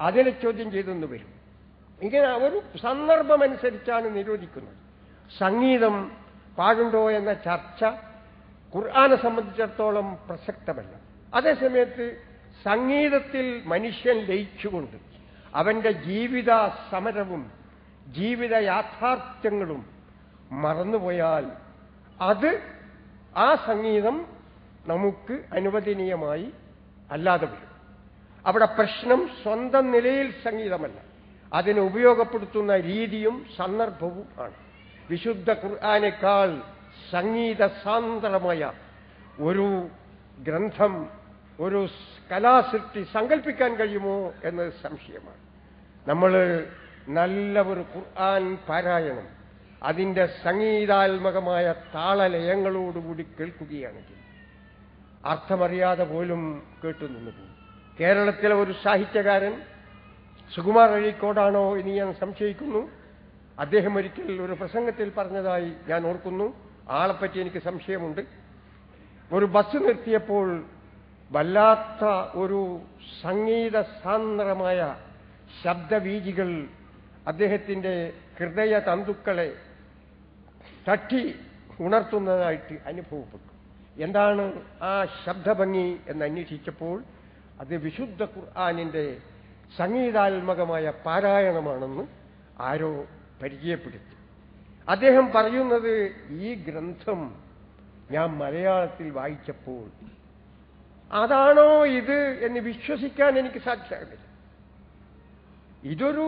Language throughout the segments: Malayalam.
അതിനെ ചോദ്യം ചെയ്തെന്ന് വരും. ഇങ്ങനെ ഒരു സന്ദർഭമനുസരിച്ചാണ് നിരോധിക്കുന്നത്. സംഗീതം പാടുണ്ടോ എന്ന ചർച്ച ഖുർആാനെ സംബന്ധിച്ചിടത്തോളം പ്രസക്തമല്ല. അതേസമയത്ത് സംഗീതത്തിൽ മനുഷ്യൻ ലയിച്ചുകൊണ്ട് അവന്റെ ജീവിത സമരവും ജീവിത യാഥാർത്ഥ്യങ്ങളും മറന്നുപോയാൽ അത് ആ സംഗീതം നമുക്ക് അനുവദനീയമായി അല്ലാതെ വരും. അവിടെ പ്രശ്നം സ്വന്തം നിലയിൽ സംഗീതമല്ല. അതിനെ ഉപയോഗപ്പെടുത്തുന്ന രീതിയും സന്ദർഭവും ആണ്. വിശുദ്ധ ഖുർആാനേക്കാൾ സംഗീത സാന്ദ്രമായ ഒരു ഗ്രന്ഥം ഒരു കലാസൃഷ്ടി സങ്കല്പിക്കാൻ കഴിയുമോ എന്നത് സംശയമാണ്. നമ്മൾ നല്ല ഒരു ഖുർആൻ പാരായണം അതിന്റെ സംഗീതാത്മകമായ താളലയങ്ങളോടുകൂടി കേൾക്കുകയാണെങ്കിൽ അർത്ഥമറിയാതെ പോലും കേട്ടു നിന്നു പോകും. കേരളത്തിലെ ഒരു സാഹിത്യകാരൻ സുകുമാർ അഴീക്കോടാണോ എന്ന് ഞാൻ സംശയിക്കുന്നു. അദ്ദേഹം ഒരിക്കൽ ഒരു പ്രസംഗത്തിൽ പറഞ്ഞതായി ഞാൻ ഓർക്കുന്നു. ആളെപ്പറ്റി എനിക്ക് സംശയമുണ്ട്. ഒരു ബസ് നിർത്തിയപ്പോൾ വല്ലാത്ത ഒരു സംഗീത സാന്ദ്രമായ ശബ്ദവീജികൾ അദ്ദേഹത്തിന്റെ ഹൃദയ തന്തുക്കളെ തട്ടി ഉണർത്തുന്നതായിട്ട് അനുഭവപ്പെട്ടു. എന്താണ് ആ ശബ്ദഭംഗി എന്ന് അന്വേഷിച്ചപ്പോൾ അത് വിശുദ്ധ ഖുർആാനിന്റെ സംഗീതാത്മകമായ പാരായണമാണെന്ന് ആരോ പരിചയപ്പെടുത്തി. അദ്ദേഹം പറയുന്നത് ഈ ഗ്രന്ഥം ഞാൻ മലയാളത്തിൽ വായിച്ചപ്പോൾ അതാണോ ഇത് എന്ന് വിശ്വസിക്കാൻ എനിക്ക് സാധ്യമാകില്ല ഇതൊരു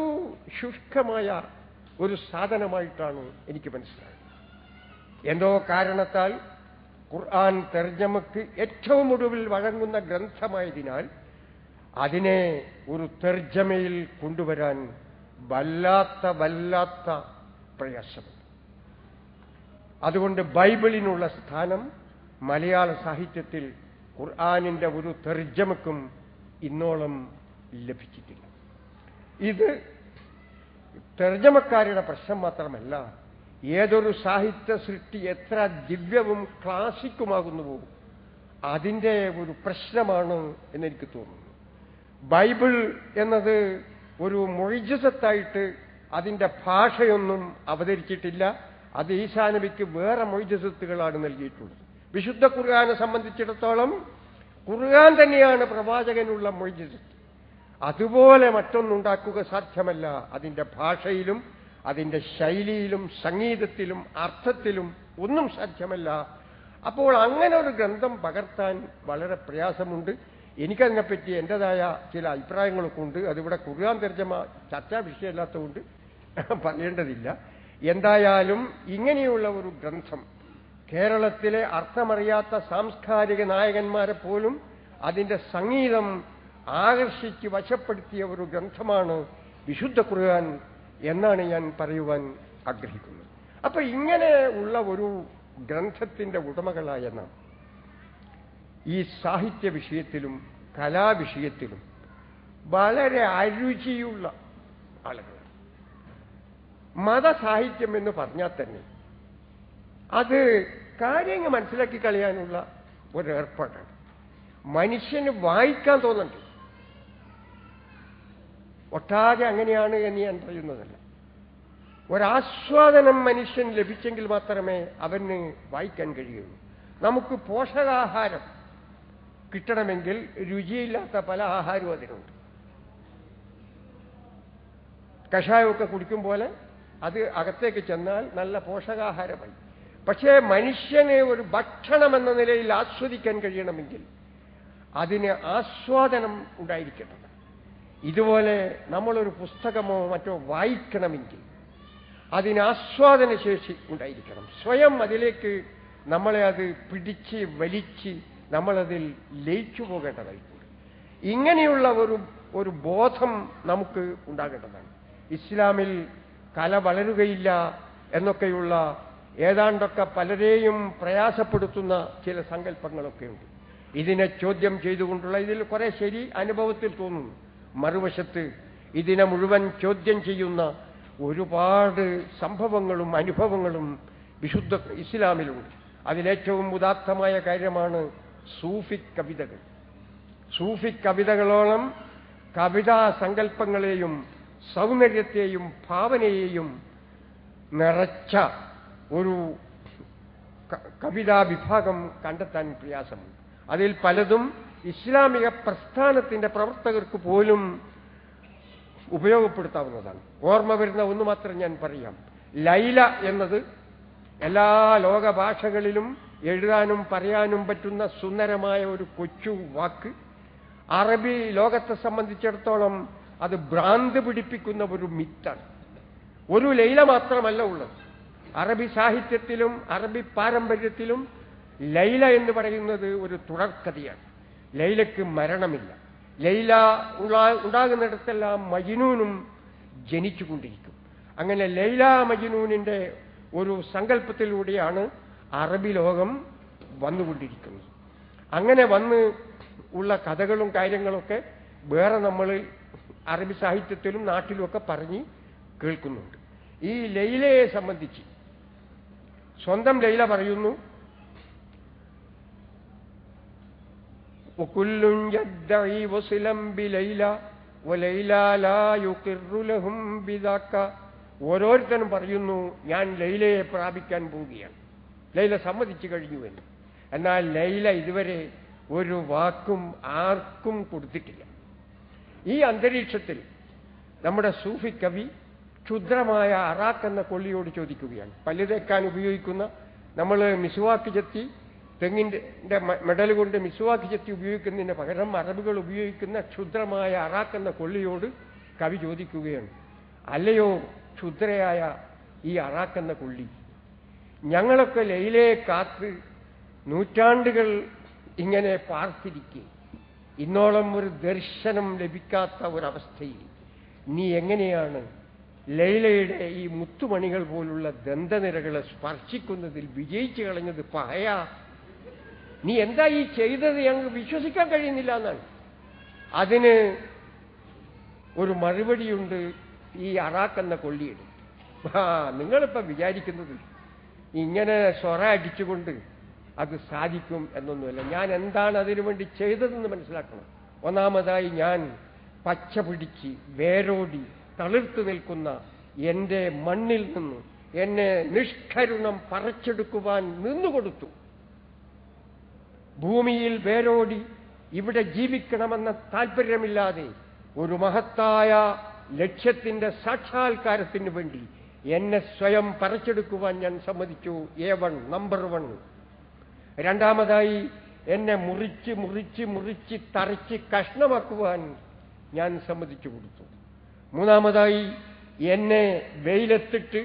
ശുഷ്കമായ ഒരു സാധനമായിട്ടാണ് എനിക്ക് മനസ്സിലായത് എന്തോ കാരണത്താൽ ഖുർആൻ തെർജമക്ക് ഏറ്റവും ഒടുവിൽ വഴങ്ങുന്ന ഗ്രന്ഥമായതിനാൽ അതിനെ ഒരു തെർജമയിൽ കൊണ്ടുവരാൻ വല്ലാത്ത വല്ലാത്ത പ്രയാസമുണ്ട്. അതുകൊണ്ട് ബൈബിളിനുള്ള സ്ഥാനം മലയാള സാഹിത്യത്തിൽ ഖുർആാനിന്റെ ഒരു തെർജമക്കും ഇന്നോളം ലഭിച്ചിട്ടില്ല. ഇത് തെർജമക്കാരുടെ പ്രശ്നം മാത്രമല്ല ഏതൊരു സാഹിത്യ സൃഷ്ടി എത്ര ദിവ്യവും ക്ലാസിക്കുമാകുന്നുവോ അതിന്റെ ഒരു പ്രശ്നമാണ് എന്നെനിക്ക് തോന്നുന്നു. ബൈബിൾ എന്നത് ഒരു മൊഴിജസത്തായിട്ട് അതിന്റെ ഭാഷയൊന്നും അവതരിച്ചിട്ടില്ല. അത് ഈശാനബിക്ക് വേറെ മൊഴിജസത്തുകളാണ് നൽകിയിട്ടുള്ളത്. വിശുദ്ധ ഖുർആാനെ സംബന്ധിച്ചിടത്തോളം ഖുർആൻ തന്നെയാണ് പ്രവാചകനുള്ള മൊഴിജസത്ത് അതുപോലെ മറ്റൊന്നുണ്ടാക്കുക സാധ്യമല്ല അതിന്റെ ഭാഷയിലും അതിന്റെ ശൈലിയിലും സംഗീതത്തിലും അർത്ഥത്തിലും ഒന്നും സാധ്യമല്ല. അപ്പോൾ അങ്ങനെ ഒരു ഗ്രന്ഥം പകർത്താൻ വളരെ പ്രയാസമുണ്ട്. എനിക്കതിനെപ്പറ്റി എന്റെതായ ചില അഭിപ്രായങ്ങളൊക്കെ ഉണ്ട്. അതിവിടെ ഖുർആൻ തർജമ ചർച്ചാ വിഷയമല്ലാത്തതുകൊണ്ട് പറയേണ്ടതില്ല. എന്തായാലും ഇങ്ങനെയുള്ള ഒരു ഗ്രന്ഥം കേരളത്തിലെ അർത്ഥമറിയാത്ത സാംസ്കാരിക നായകന്മാരെ പോലും അതിന്റെ സംഗീതം ആകർഷിച്ച് വശപ്പെടുത്തിയ ഒരു ഗ്രന്ഥമാണ് വിശുദ്ധ ഖുർആൻ എന്നാണ് ഞാൻ പറയുവാൻ ആഗ്രഹിക്കുന്നത്. അപ്പൊ ഇങ്ങനെ ഉള്ള ഒരു ഗ്രന്ഥത്തിന്റെ ഉടമകളായ നാം ഈ സാഹിത്യ വിഷയത്തിലും കലാവിഷയത്തിലും വളരെ അരുചിയുള്ള ആളുകൾ മതസാഹിത്യം എന്ന് പറഞ്ഞാൽ തന്നെ അത് കാര്യങ്ങൾ മനസ്സിലാക്കി കളയാനുള്ള ഒരു ഏർപ്പാടാണ് മനുഷ്യന് വായിക്കാൻ തോന്നുന്നുണ്ട് ഒട്ടാകെ അങ്ങനെയാണ് എന്ന് ഞാൻ പറയുന്നതല്ല. ഒരാസ്വാദനം മനുഷ്യൻ ലഭിച്ചെങ്കിൽ മാത്രമേ അവന് വായിക്കാൻ കഴിയുള്ളൂ. നമുക്ക് പോഷകാഹാരം കിട്ടണമെങ്കിൽ രുചിയില്ലാത്ത പല ആഹാരവും അതിനുണ്ട്. കഷായമൊക്കെ കുടിക്കും പോലെ അത് അകത്തേക്ക് ചെന്നാൽ നല്ല പോഷകാഹാരമായി. പക്ഷേ മനുഷ്യനെ ഒരു ഭക്ഷണം എന്ന നിലയിൽ ആസ്വദിക്കാൻ കഴിയണമെങ്കിൽ അതിന് ആസ്വാദനം ഉണ്ടായിരിക്കണം ഇതുപോലെ നമ്മളൊരു പുസ്തകമോ മറ്റോ വായിക്കണമെങ്കിൽ അതിനാസ്വാദന ശേഷി ഉണ്ടായിരിക്കണം. സ്വയം അതിലേക്ക് നമ്മളെ അത് പിടിച്ച് വലിച്ച് നമ്മളതിൽ ലയിച്ചു പോകേണ്ടതായിട്ടുണ്ട് ഇങ്ങനെയുള്ള ഒരു ഒരു ബോധം നമുക്ക് ഉണ്ടാകേണ്ടതാണ്. ഇസ്ലാമിൽ കല വളരുകയില്ല എന്നൊക്കെയുള്ള ഏതാണ്ടൊക്കെ പലരെയും പ്രയാസപ്പെടുത്തുന്ന ചില സങ്കല്പങ്ങളൊക്കെയുണ്ട് ഇതിനെ ചോദ്യം ചെയ്തുകൊണ്ടുള്ള ഇതിൽ കുറെ ശരി അനുഭവത്തിൽ തോന്നുന്നു. മറുവശത്ത് ഇതിനെ മുഴുവൻ ചോദ്യം ചെയ്യുന്ന ഒരുപാട് സംഭവങ്ങളും അനുഭവങ്ങളും വിശുദ്ധ ഇസ്ലാമിലുണ്ട്. അതിലേറ്റവും ഉദാത്തമായ കാര്യമാണ് സൂഫി കവിതകൾ. സൂഫി കവിതകളോളം കവിതാ സങ്കല്പങ്ങളെയും സൗന്ദര്യത്തെയും ഭാവനയെയും നിറച്ച ഒരു കവിതാ വിഭാഗം കണ്ടെത്താൻ പ്രയാസമുണ്ട്. അതിൽ പലതും ഇസ്ലാമിക പ്രസ്ഥാനത്തിന്റെ പ്രവർത്തകർക്ക് പോലും ഉപയോഗപ്പെടുത്താവുന്നതാണ്. ഓർമ്മ വരുന്ന ഒന്ന് മാത്രം ഞാൻ പറയാം. ലൈല എന്നത് എല്ലാ ലോക ഭാഷകളിലും എഴുതാനും പറയാനും പറ്റുന്ന സുന്ദരമായ ഒരു കൊച്ചു വാക്ക്. അറബി ലോകത്തെ സംബന്ധിച്ചിടത്തോളം അത് ഭ്രാന്ത് പിടിപ്പിക്കുന്ന ഒരു മിത്താണ്. ഒരു ലൈല മാത്രമല്ല ഉള്ളത്. അറബി സാഹിത്യത്തിലും അറബി പാരമ്പര്യത്തിലും ലൈല എന്ന് പറയുന്നത് ഒരു തുടർക്കഥയാണ്. ലൈലയ്ക്ക് മരണമില്ല. ലൈല ഉണ്ടാകുന്നിടത്തെല്ലാം മജിനൂനും ജനിച്ചുകൊണ്ടിരിക്കും. അങ്ങനെ ലൈല മജിനൂനിന്റെ ഒരു സങ്കല്പത്തിലൂടെയാണ് അറബി ലോകം വന്നുകൊണ്ടിരിക്കുന്നത്. അങ്ങനെ വന്ന് ഉള്ള കഥകളും കാര്യങ്ങളൊക്കെ വേറെ നമ്മൾ അറബി സാഹിത്യത്തിലും നാട്ടിലുമൊക്കെ പറഞ്ഞ് കേൾക്കുന്നുണ്ട്. ഈ ലൈലയെ സംബന്ധിച്ച് സ്വന്തം ലൈല പറയുന്നു وكل يدعي وصلا بليلى وليلى لا يقر لهم بذاك ഓരോരുത്തരും പറയുന്നു ഞാൻ ലൈലയെ പ്രാപിക്കാൻ പോവുകയാണ് ലൈല സമ്മതിച്ചു കഴിഞ്ഞു എന്ന് എന്നാൽ ലൈല ഇതുവരെ ഒരു വാക്കും ആർക്കും കൊടുത്തിട്ടില്ല ഈ അന്തരീക്ഷത്തിൽ നമ്മുടെ സൂഫി കവി ക്ഷുദ്രമായ അറാക്ക് എന്ന കൊള്ളിയോട് ചോദിക്കുകയാണ് പല്ല് തേക്കാൻ ഉപയോഗിക്കുന്ന നമ്മൾ മിസുവാക്ക് ചെത്തി തെങ്ങിന്റെ മെഡൽ കൊണ്ട് മിസുവാക്ക് ചെത്തി ഉപയോഗിക്കുന്നതിന് പകരം അറബികൾ ഉപയോഗിക്കുന്ന ക്ഷുദ്രമായ അറാക്കെന്ന കൊള്ളിയോട് കവി ചോദിക്കുകയാണ്. അല്ലയോ ക്ഷുദ്രയായ ഈ അറാക്കെന്ന കൊള്ളി? ഞങ്ങളൊക്കെ ലൈലയെ കാത്ത് നൂറ്റാണ്ടുകൾ ഇങ്ങനെ പാർത്തിരിക്കെ. ഇന്നോളം ഒരു ദർശനം ലഭിക്കാത്ത ഒരവസ്ഥയിൽ. നീ എങ്ങനെയാണ് ലൈലയുടെ ഈ മുത്തുമണികൾ പോലുള്ള ദന്തനിരകളെ സ്പർശിക്കുന്നതിൽ വിജയിച്ചു കളഞ്ഞത്? പഹയ നീ എന്താ ഈ ചെയ്തത് ഞങ്ങൾക്ക് വിശ്വസിക്കാൻ കഴിയുന്നില്ല എന്നാണ്. അതിന് ഒരു മറുപടിയുണ്ട് ഈ അറാക്കെന്ന കൊള്ളിയിട്. ആ നിങ്ങളിപ്പോ വിചാരിക്കുന്നത് ഇങ്ങനെ സ്വറ അടിച്ചുകൊണ്ട് അത് സാധിക്കും എന്നൊന്നുമല്ല. ഞാൻ എന്താണ് അതിനു വേണ്ടി ചെയ്തതെന്ന് മനസ്സിലാക്കണം. ഒന്നാമതായി ഞാൻ പച്ച പിടിച്ച് വേരോടി തളിർത്തു നിൽക്കുന്ന എന്റെ മണ്ണിൽ നിന്ന് എന്നെ നിഷ്കരുണം പറിച്ചെടുക്കുവാൻ നിന്നുകൊടുത്തു. ഭൂമിയിൽ വേരോടി ഇവിടെ ജീവിക്കണമെന്ന താൽപ്പര്യമില്ലാതെ ഒരു മഹത്തായ ലക്ഷ്യത്തിന്റെ സാക്ഷാത്കാരത്തിന് വേണ്ടി എന്നെ സ്വയം പറിച്ചെടുക്കുവാൻ ഞാൻ സമ്മതിച്ചു. എ വൺ നമ്പർ വൺ രണ്ടാമതായി എന്നെ മുറിച്ച് മുറിച്ച് മുറിച്ച് തറിച്ച് കഷ്ണമാക്കുവാൻ ഞാൻ സമ്മതിച്ചു കൊടുത്തു. മൂന്നാമതായി എന്നെ വെയിലത്തിട്ട്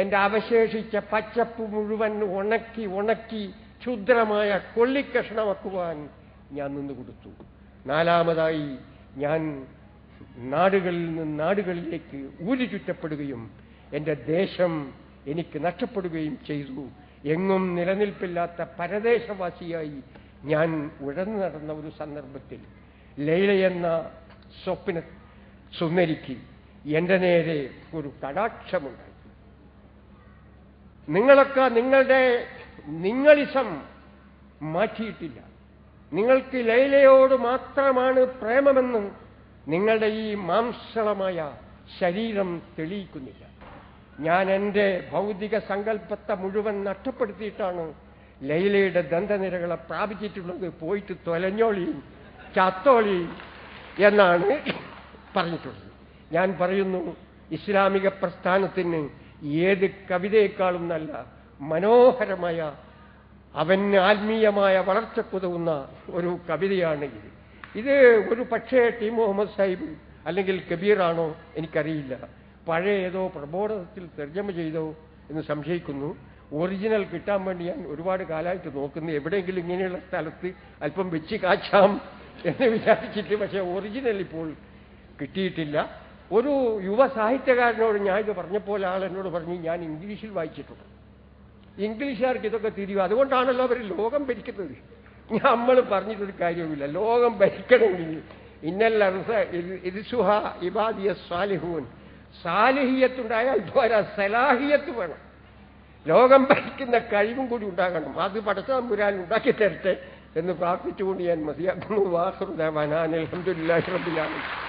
എന്റെ അവശേഷിച്ച പച്ചപ്പ് മുഴുവൻ ഉണക്കി ഉണക്കി ക്ഷുദ്രമായ കൊള്ളിക്കഷണമാക്കുവാൻ ഞാൻ നിന്ന് കൊടുത്തു. നാലാമതായി ഞാൻ നാടുകളിൽ നിന്ന് നാടുകളിലേക്ക് ഊരി ചുറ്റപ്പെടുകയും എന്റെ ദേശം എനിക്ക് നഷ്ടപ്പെടുകയും ചെയ്തു. എങ്ങും നിലനിൽപ്പില്ലാത്ത പരദേശവാസിയായി ഞാൻ ഉഴന്നു നടന്ന ഒരു സന്ദർഭത്തിൽ ലൈല എന്ന സ്വപ്ന സുന്ദരിക്ക് എന്റെ നേരെ ഒരു കടാക്ഷമുണ്ടായി. നിങ്ങളൊക്കെ നിങ്ങളുടെ നിങ്ങളിസം മാറ്റിയിട്ടില്ല. നിങ്ങൾക്ക് ലൈലയോട് മാത്രമാണ് പ്രേമമെന്നും നിങ്ങളുടെ ഈ മാംസളമായ ശരീരം തെളിയിക്കുന്നില്ല. ഞാൻ എന്റെ ഭൗതിക സങ്കല്പത്തെ മുഴുവൻ നഷ്ടപ്പെടുത്തിയിട്ടാണ് ലൈലയുടെ ദന്തനിരകളെ പ്രാപിച്ചിട്ടുള്ളത്. പോയിട്ട് തൊലഞ്ഞോളിയും ചത്തോളിയും എന്നാണ് പറഞ്ഞിട്ടുള്ളത്. ഞാൻ പറയുന്നു ഇസ്ലാമിക പ്രസ്ഥാനത്തിന് ഏത് കവിതയെക്കാളും നല്ല മനോഹരമായ അവന് ആത്മീയമായ വളർച്ച വളർച്ചക്കുതവുന്ന ഒരു കവിതയാണെങ്കിൽ ഇത്. ഇത് ഒരു പക്ഷേ ടി മുഹമ്മദ് സാഹിബ് അല്ലെങ്കിൽ കബീറാണോ എനിക്കറിയില്ല. പഴയ ഏതോ പ്രബോധനത്തിൽ തർജമ ചെയ്തോ എന്ന് സംശയിക്കുന്നു. ഒറിജിനൽ കിട്ടാൻ വേണ്ടി ഞാൻ ഒരുപാട് കാലമായിട്ട് നോക്കുന്നു. എവിടെയെങ്കിലും ഇങ്ങനെയുള്ള സ്ഥലത്ത് അല്പം വെച്ച് കാച്ചാം എന്ന് വിചാരിച്ചിട്ട് പക്ഷേ ഒറിജിനൽ ഇപ്പോൾ കിട്ടിയിട്ടില്ല. ഒരു യുവ സാഹിത്യകാരനോട് ഞാൻ ഇത് പറഞ്ഞപ്പോൾ ആൾ എന്നോട് പറഞ്ഞു ഞാൻ ഇംഗ്ലീഷിൽ വായിച്ചിട്ടുണ്ട്. ഇംഗ്ലീഷുകാർക്ക് ഇതൊക്കെ തിരിയും. അതുകൊണ്ടാണല്ലോ അവർ ലോകം ഭരിക്കുന്നത്. നമ്മൾ പറഞ്ഞിട്ടൊരു കാര്യവുമില്ല. ലോകം ഭരിക്കണമെങ്കിൽ ഇരിസുഹ ഇബാദിയ സാലിഹൂൻ. സാലിഹിയത്തുണ്ടായാൽ പോരാ സലാഹിയത്ത് വേണം. ലോകം ഭരിക്കുന്ന കഴിവും കൂടി ഉണ്ടാകണം. അത് പടച്ചാമ്പുരാൻ ഉണ്ടാക്കി തരട്ടെ എന്ന് പ്രാർത്ഥിച്ചുകൊണ്ട് ഞാൻ മതിയാക്കുന്നു വാഹൃദാൻ അലഹമുല്ലാ റബിലാണ്